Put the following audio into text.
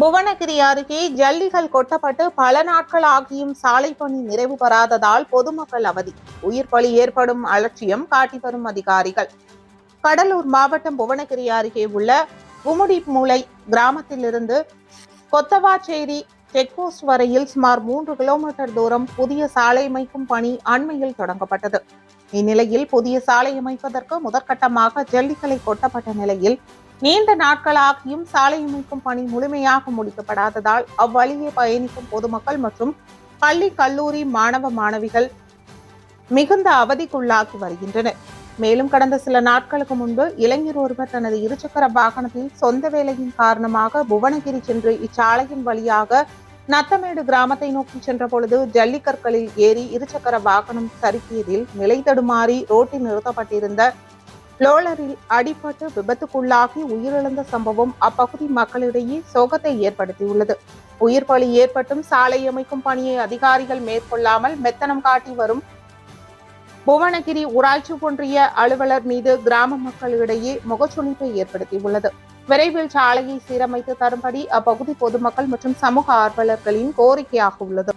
புவனகிரி அருகே ஜல்லிகள் கொட்டப்பட்டு பல நாட்கள் ஆகியும் சாலை பணி நிறைவு பெறாததால் பொதுமக்கள் அவதி. உயிர் பலி ஏற்படும் அலட்சியம் காட்டி வரும் அதிகாரிகள். கடலூர் மாவட்டம் புவனகிரி அருகே உள்ள குமுடிமூலை கிராமத்திலிருந்து கொத்தவாச்சேரி செக்போஸ்ட் வரையில் சுமார் மூன்று கிலோமீட்டர் தூரம் புதிய சாலை அமைக்கும் பணி அண்மையில் தொடங்கப்பட்டது. இந்நிலையில் புதிய சாலை அமைப்பதற்கு முதற்கட்டமாக ஜல்லிகளை கொட்டப்பட்ட நிலையில் நீண்ட நாட்களாகியும் சாலை அமைக்கும் பணி முழுமையாக முடிக்கப்படாததால் அவ்வழியே பயணிக்கும் பொதுமக்கள் மற்றும் பள்ளி கல்லூரி மாணவ மாணவிகள் மிகுந்த அவதிக்குள்ளாகி வருகின்றனர். மேலும் கடந்த சில நாட்களுக்கு முன்பு இளைஞர் ஒருவர் தனது இருசக்கர வாகனத்தில் சொந்த வேலையின் காரணமாக புவனகிரி சென்று இச்சாலையின் வழியாக நத்தமேடு கிராமத்தை நோக்கி சென்ற பொழுது ஜல்லிக்கற்களில் ஏறி இருசக்கர வாகனம் சறுக்கியதில் நிலை தடுமாறி ரோட்டில் நிறுத்தப்பட்டிருந்த லோலரில் அடிபட்டு விபத்துக்குள்ளாகி உயிரிழந்த சம்பவம் அப்பகுதி மக்களிடையே சோகத்தை ஏற்படுத்தியுள்ளது. உயிர் பலி ஏற்பட்டும் சாலை அமைக்கும் பணியை அதிகாரிகள் மேற்கொள்ளாமல் மெத்தனம் காட்டி வரும் புவனகிரி ஊராட்சி ஒன்றிய அலுவலர் மீது கிராம மக்களிடையே முகச்சுணிப்பை ஏற்படுத்தியுள்ளது. விரைவில் சாலையை சீரமைத்து தரும்படி அப்பகுதி பொதுமக்கள் மற்றும் சமூக ஆர்வலர்களின் கோரிக்கையாக உள்ளது.